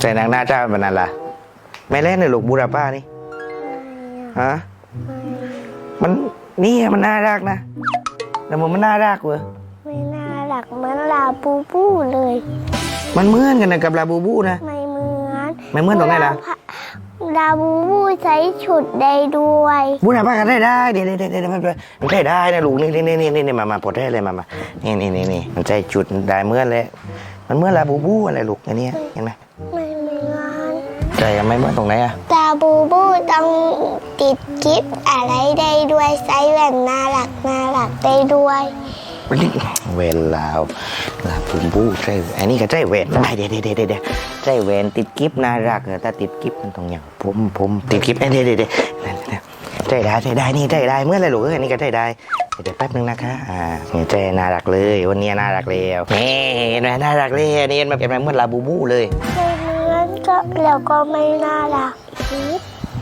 ใส่นางหน้าเจ้าเป็นอะไรไม่เล่นเลยลูกบูราป้านี่ฮะมันนี่มันน่ารักนะแต่มันมันน่ารักเว้ยไม่น่ารักเหมือนลาปูปูเลย มันเหมือนกันนะกับลาบูบูนะไม่เหมือนไม่เหมือนตรงไหนล่ะลาปูปูใช้ฉุดได้ด้วยบูราป้าก็ได้ได้เดี๋ยวเดี๋ยวเดี๋ยวมันมันได้ได้นะลูกนี่นี่นี่นี่นี่มามาปลดได้เลยมามานี่นี่นี่นี่มันใจจุดได้เหมื่อนเลยมันเหมื่อนลาบูบูอะไรลูกอันเนี้ยเห็นไหมไม่เหมือน ใจยังไม่เหมื่อนตรงไหนอะลาบูบูต้องติดกิฟอะไรได้ด้วยใส่แว่นน่ารักน่ารักได้ด้วย เวลาลาบูบูใจอันนี้ก็ใจเวนได้เดี๋ยวเดี๋ยวเดี๋ยวเดี๋ยวใจเวนติดกิฟน่ารักเออถ้าติดกิฟมันตรงอย่างผมผมติดกิฟเอ้ยเดี๋ยวเดี๋ยวเดี๋ยวนั่นนั่นใจได้ใจได้นี่ใจได้เมื่อไรลูกเอ้ยอันนี้ก็ใจได้เดี๋ยวแป๊บนึงนะคะอ่านี่ใจน่ารักเลย วันนี้น่ารักแล้วเฮ้เห็นไหมน่ารักเลยอันนี่เห็นไหมเห็นไหมเหมื่อนลาบูบูเลยไม่เหมือน ก็แล้วก็ไม่น่ารักกิฟ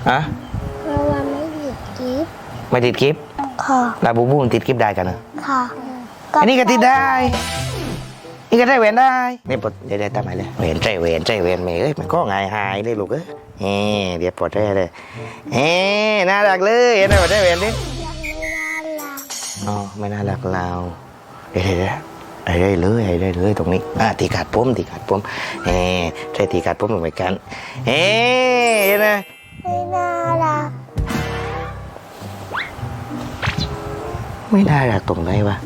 ฮะเพราะว่าไม่ติดกิฟไม่ติดกิฟค่ะลาบูบูมันติดกิฟได้กันเหรอค่ะอันนี้ก็ติดได้นี่ก็ได้เวนได้นี่ปลดเดี๋ยวได้ทำไมเลยเวนใจเวนใจเวนไม่เอ้ยมันก็ง่ายหายเลยลูกเอ้ยเฮ้เดี๋ยวปลดได้เลยเฮ้น่ารักเลยเห็นไหมปลดได้เวนดิไม่น่ารักอ๋อไม่น่ารักเราเดี๋ยวเดี๋ยวเดี๋ยว ไอ้ได้เลยไอ้ได้เลยตรงนี้อะตีขาดผมตีขาดผมเฮ้ใช่ตีขาดผมเหมือนกันเฮ้เห็นไหมไม่น่ารักไม่น่ารักตรงไหนวะ